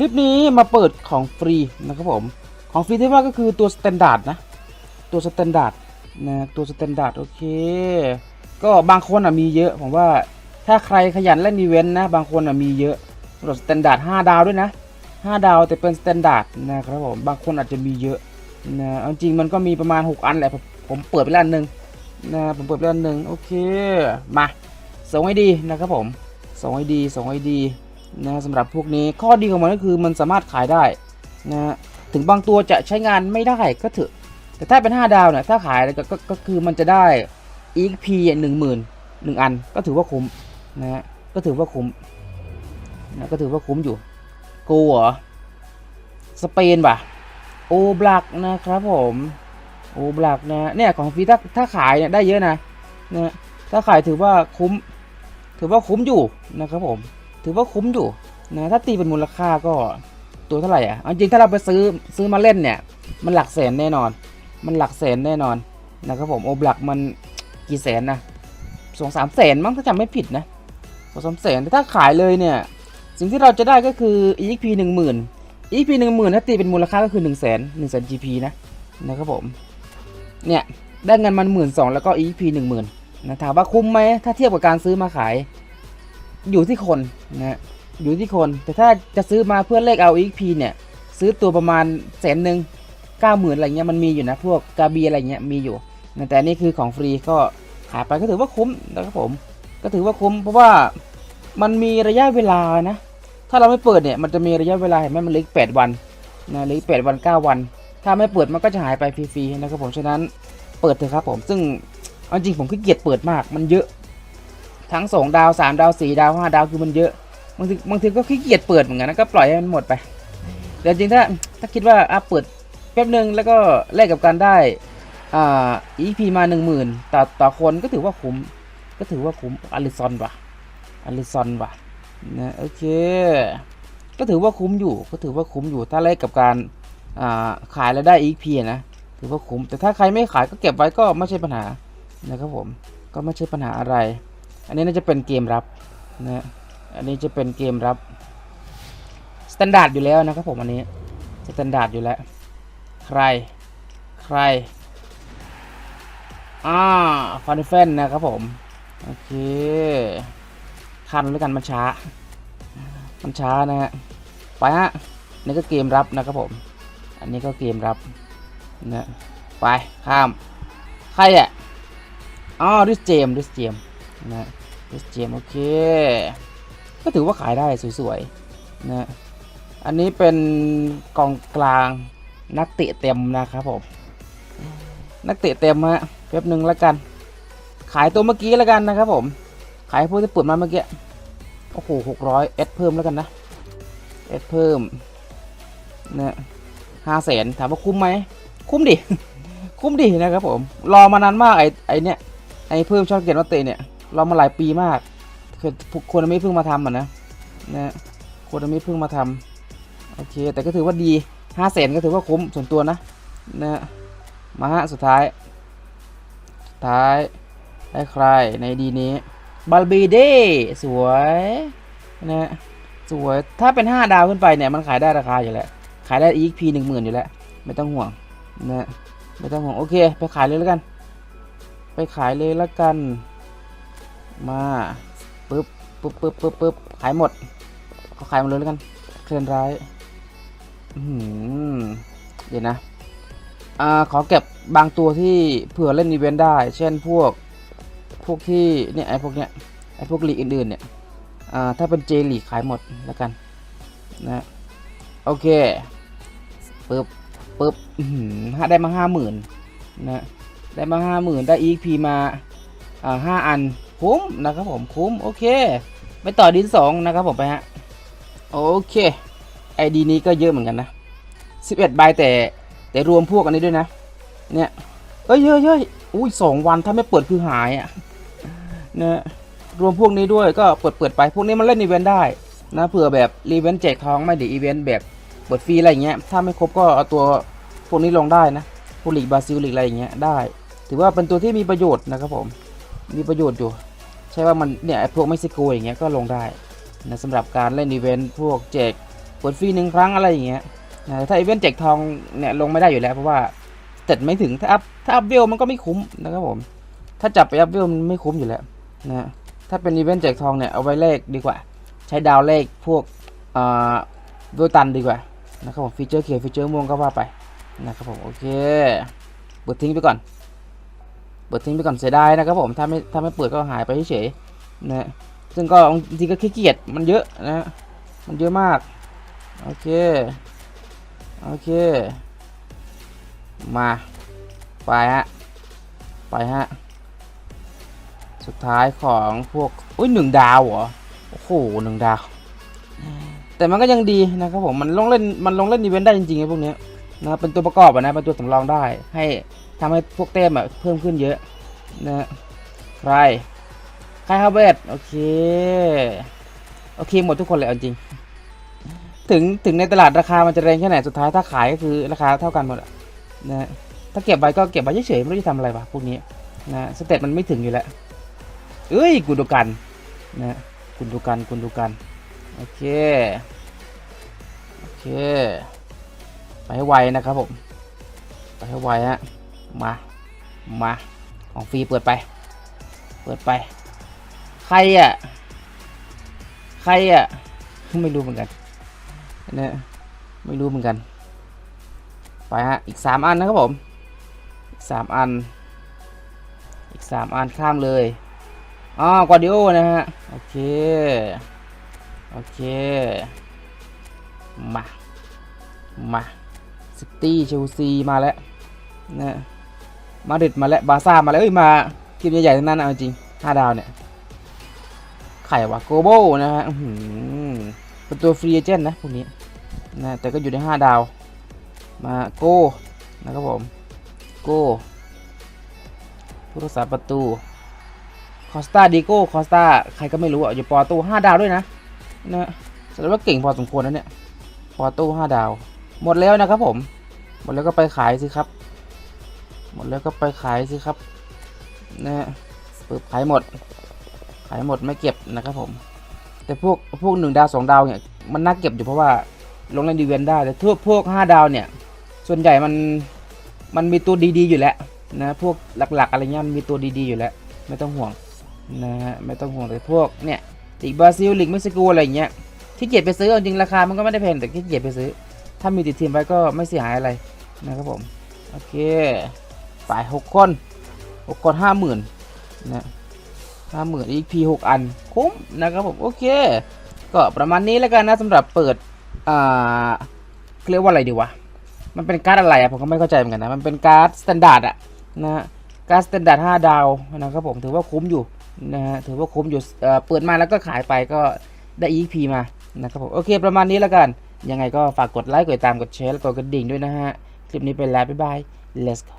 คลิปนี้มาเปิดของฟรีนะครับผม ของฟรีที่ว่าก็คือตัว Standard นะ ตัว Standard นะตัว Standard โอเค ก็บางคนอะมีเยอะ ผมว่าถ้าใครขยันเล่นอีเวนต์นะ บางคนอะมีเยอะสำหรับ Standard 5ดาวด้วยนะ 5 ดาวแต่เป็น Standard นะครับผม บางคนอาจจะมีเยอะนะเอาจริงมันก็มีประมาณ 6 อันแหละผมผมเปิดไปแล้วอันหนึ่งนะผมเปิดไปแล้วอันหนึ่งโอเค มาส่งให้ดีนะครับผมส่งให้ดีส่งให้ดี นะสำหรับพวกนี้ข้อดีของมันก็คือมันสามารถขายได้นะถึงบางตัวจะใช้งานไม่ได้ก็เถอะ แต่ถ้าเป็น 5 ดาวเนี่ยถ้าขายกกก็คือมันจะได้ EXP หนึ่งหมื่นหนึ่งอันก็ถือว่าคุ้มนะฮะก็ถือว่าคุ้มนะก็ถือว่าคุ้มอยู่กูเหรอสเปนป่ะโอบลักนะครับผมโอบลักนะเนี่ยของฟรีถ้าถ้าขายเนี่ยได้เยอะนะนะถ้าขายถือว่าคุ้ม ถือว่าคุ้มอยู่นะครับผม ถือว่าคุ้มอยู่นะถ้าตีเป็นมูลค่าก็ตัวเท่าไหร่อะจริงถ้าเราไปซื้อซื้อมาเล่นเนี่ย มันหลักแสนแน่นอน มันหลักแสนแน่นอนนะครับผมโอบลักมันกี่แสนนะสองสามแสนมั้งถ้าจำไม่ผิดนะสองสามแสนแต่ถ้าขายเลยเนี่ย สิ่งที่เราจะได้ก็คือ EXP หนึ่งหมื่น EXP หนึ่งหมื่นถ้าตีเป็นมูลค่าก็คือหนึ่งแสนหนึ่งแสน GP นะนะครับผมเนี่ยได้เงินมันหมื่นสองแล้วก็ EXP หนึ่งหมื่นนะถามว่าคุ้มไหมถ้าเทียบกับการซื้อมาขาย อยู่ที่คนนะอยู่ที่คน แต่ถ้าจะซื้อมาเพื่อเลขเอา EXP เนี่ย ซื้อตัวประมาณแสนหนึ่งเก้าหมื่นอะไรเงี้ยมันมีอยู่นะ พวกกาบีอะไรเงี้ยมีอยู่แต่นี่คือของฟรีก็ขายไปก็ถือว่าคุ้มนะครับผม ก็ถือว่าคุ้มเพราะว่ามันมีระยะเวลานะ ถ้าเราไม่เปิดเนี่ยมันจะมีระยะเวลาเห็นไหมมันเลืออีกแปดวันนะเลืออีกแปดวันเก้าวัน ถ้าไม่เปิดมันก็จะหายไปฟรีๆนะครับผมฉะนั้นเปิดเถอะครับผมซึ่งเอาจริงผมขี้เกียจเปิดมากมันเยอะ ทั้งสองดาวสามดาวสี่ดาวห้าดาวคือมันเยอะบางทีบางทีก็ขี้เกียจเปิดเหมือนกันนะก็ปล่อยให้มันหมดไปแต่จริงถ้าถ้าคิดว่าอะเปิดแป๊บนึงแล้วก็แลกกับการได้อ่า EP มาหนึ่งหมื่นต่อต่อคนก็ถือว่าคุ้มก็ถือว่าคุ้มอลิซอนว่ะอลิซอนว่ะนะโอเค ก็ถือว่าคุ้มอยู่ก็ถือว่าคุ้มอยู่ถ้าแลกกับการอ่าขายแล้วได้ EP อะนะถือว่าคุ้มแต่ถ้าใครไม่ขายก็เก็บไว้ก็ไม่ใช่ปัญหานะครับผมก็ไม่ใช่ปัญหาอะไร อันนี้น่าจะเป็นเกมรับนะอันนี้จะเป็นเกมรับสแตนดาร์ดอยู่แล้วนะครับผมอันนี้สแตนดาร์ดอยู่แล้ว ใครใครอ่าฟันเฟนนะครับผม โอเค คันแล้วยกันมันช้า มันช้านะฮะ ไปฮะนี่ก็เกมรับนะครับผม อันนี้ก็เกมรับนะไป ข้าม ใครอะอ๋อดิสเจมดิสเจมนะ ดิสเจมโอเค ก็ถือว่าขายได้สวยๆนะอันนี้เป็นกองกลางนักเตะเต็มนะครับผม นักเตะเต็มฮะแป๊บหนึ่งแล้วกัน ขายตัวเมื่อกี้แล้วกันนะครับผม ขายพวกที่เปิดมาเมื่อกี้ โอ้โหหกร้อยเอสเพิ่มแล้วกันนะ เอสเพิ่มนะห้าแสนถามว่าคุ้มไหม คุ้มดิ คุ้มดินะครับผม รอมานานมากไอ้ไอ้เนี้ยไอ้เพิ่มช่องเกียรติวัตเตะเนี่ย รอมาหลายปีมากคือคนไม่เพิ่งมาทำอะนะนะคนไม่เพิ่งมาทำโอเค แต่ก็ถือว่าดีห้าแสนก็ถือว่าคุ้มส่วนตัวนะนะมาฮะสุดท้าย สุดท้ายได้ใครในดีนี้บัลบีเดสวยนะสวยถ้าเป็น 5 ดาวขึ้นไปเนี่ยมันขายได้ราคาอยู่แล้ว ขายได้ EXP หนึ่งหมื่นอยู่แล้ว ไม่ต้องห่วงนะไม่ต้องห่วง โอเค ไปขายเลยแล้วกัน ไปขายเลยแล้วกัน มาปึ๊บปึ๊บปึ๊บปึ๊บปึ๊บขายหมด ก็ขายหมดเลยแล้วกัน เคลื่อนร้ายอื้อหือเดี๋ยวนะอ่าขอเก็บบางตัวที่เผื่อเล่นอีเวนต์ได้ เช่นพวกพวกที่เนี่ยไอพวกเนี้ยไอพวกลีกอื่นๆเนี่ยอ่าถ้าเป็นเจลีขายหมดแล้วกันนะโอเคปึ๊บปึ๊บห้าได้มาห้าหมื่นนะได้มาห้าหมื่นได้ EXP มาอ่าห้าอัน คุ้มนะครับผมคุ้มโอเค ไปต่อดินสองนะครับผมไปฮะโอเค ID นี้ก็เยอะเหมือนกันนะ11ใบแต่แต่รวมพวกอันนี้ด้วยนะ เนี่ยเอ้ยเฮ้ยเฮ้ยอุ้ยสองวันถ้าไม่เปิดคือหายอะ่ะนะรวมพวกนี้ด้วยก็เปิดเปิดไปพวกนี้มันเล่นอีเวนต์ได้นะเผื่อแบบรีเวนต์แจกทองไม่เดี๋ยวอีเวนต์แบบเปิดฟรีอะไรเงี้ยถ้าไม่ครบก็เอาตัวพวกนี้ลงได้นะพวกลีกบราซิลลีกอะไรอย่างเงี้ยได้ ถือว่าเป็นตัวที่มีประโยชน์นะครับผมมีประโยชน์อยู่ ใช่ว่ามันเนี่ยพวกเม็กซิโกอย่างเงี้ยก็ลงได้นะสำหรับการเล่นอีเวนต์พวกแจกเปิดฟรีหนึ่งครั้งอะไรอย่างเงี้ยนะถ้าอีเวนต์แจกทองเนี่ยลงไม่ได้อยู่แล้ว เพราะว่าเต็ไม่ถึงถ้าอัพถ้าอัพเวลมันก็ไม่คุ้มนะครับผม ถ้าจับไปอัพเวลมันไม่คุ้มอยู่แล้วนะถ้าเป็นอีเวนต์แจกทองเนี่ยเอาไว้เลขดีกว่า ใช้ดาวเลขพวกอ่าเวลตันดีกว่านะครับผมฟีเจอร์เขียวฟีเจอร์ม่วงก็ว่าไปนะครับผมโอเคเปิดทิ้งไปก่อน เปิดทิ้งไปก่อนเสียดายนะครับผมถ้าไม่ถ้าไม่เปิดก็หายไปเฉยนะซึ่งก็บางทีก็ขี้เกียจมันเยอะนะมันเยอะมากโอเคโอเค มาไปฮะไปฮะสุดท้ายของพวกอุ้ยหนึ่งดาวเหรอโอ้โหหนึ่งดาว แต่มันก็ยังดีนะครับผมมันลงเล่นมันลงเล่นอีเวนต์ได้จริงๆไอ้พวกเนี้ยนะเป็นตัวประกอบอะนะเป็นตัวสำรองได้ให้ ทำให้พวกเต้มอะเพิ่มขึ้นเยอะนะใครใครฮาเวดโอเค โอเคหมดทุกคนเลยเอาจริง ถึงถึงในตลาดราคามันจะแรงแค่ไหนสุดท้ายถ้าขายก็คือราคาเท่ากันหมดนะถ้าเก็บไว้ก็เก็บไว้เฉยๆไม่รู้จะทำอะไรวะพวกนี้นะสเตตมันไม่ถึงอยู่แล้วเอ้ยกุนดูกันนะกุนดูกันกุนดูกันโอเคโอเคไปให้ไวนะครับผม ไปให้ไวฮะ มา มา ของฟรีเปิดไป เปิดไป ใครอะ ใครอะ ไม่รู้เหมือนกันเนี่ยไม่รู้เหมือนกัน ไปฮะ อีกสามอันนะครับผม อีกสามอัน อีกสามอันข้ามเลยอ๋อกวาดิโอนะฮะ โอเค โอเค มา มา ซิตี้ เชลซี มาแล้วนะ มาดริดมาแล้วบาซ่ามาแล้วเอ้ยมาทีมใหญ่ๆทั้งนั้นนะเอาจริงห้าดาวเนี่ยไข่วะโกโบนะฮะเป็นตัวฟรีเอเจนต์นะพวกนี้นะแต่ก็อยู่ในห้าดาว มาโก้นะครับผมโก้ผู้รักษาประตูคอสตาดิโก้คอสตาใครก็ไม่รู้อะอยู่ปอต้ห้าดาวด้วยนะนะแสดงว่าเก่งพอสมควรนะเนี่ยปอต้ห้าดาว หมดแล้วนะครับผม หมดแล้วก็ไปขายสิครับ มดแล้วก็ไปขายสิครับนะฮะเปิดขายหมด ขายหมดไม่เก็บนะครับผม แต่พวกพวกหนึ่งดาวสองดาวเนี่ยมันน่าเก็บอยู่เพราะว่าลงเล่นดีเวนได้แต่ทั่วพวกห้าดาวเนี่ย ส่วนใหญ่มันมันมีตัวดีๆอยู่แล้วนะพวกหลักๆอะไรเงี้ยมันมีตัวดีๆอยู่แล้ว ไม่ต้องห่วงนะฮะไม่ต้องห่วงแต่พวกเนี่ยลีกบราซิลลีกเม็กซิโกอะไรเงี้ยที่เกียจไปซื้อจริงราคามันก็ไม่ได้แพงแต่ที่เกียจไปซื้อ ถ้ามีติดทีมไว้ก็ไม่เสียหายอะไรนะครับผม โอเค ฝ่ายหกคนหกคนห้าหมื่นนะห้าหมื่นอีกพีหกอัน คุ้มนะครับผม โอเค ก็ประมาณนี้แล้วกันนะสำหรับเปิด อ่าเรียกว่าอะไรดีวะ มันเป็นการ์ดอะไรอะผมก็ไม่เข้าใจเหมือนกันนะ มันเป็นการ์ดสแตนดาร์ดอะนะการ์ดสแตนดาร์ดห้าดาวนะครับผม ถือว่าคุ้มอยู่นะฮะ ถือว่าคุ้มอยู่เอ่อเปิดมาแล้วก็ขายไปก็ได้ EP มา นะครับผม โอเค ประมาณนี้แล้วกัน ยังไงก็ฝากกดไลค์กดติดตาม กดแชร์ แล้วกดกระดิ่งด้วยนะฮะ คลิปนี้ไปแล้ว บ๊ายบาย let's go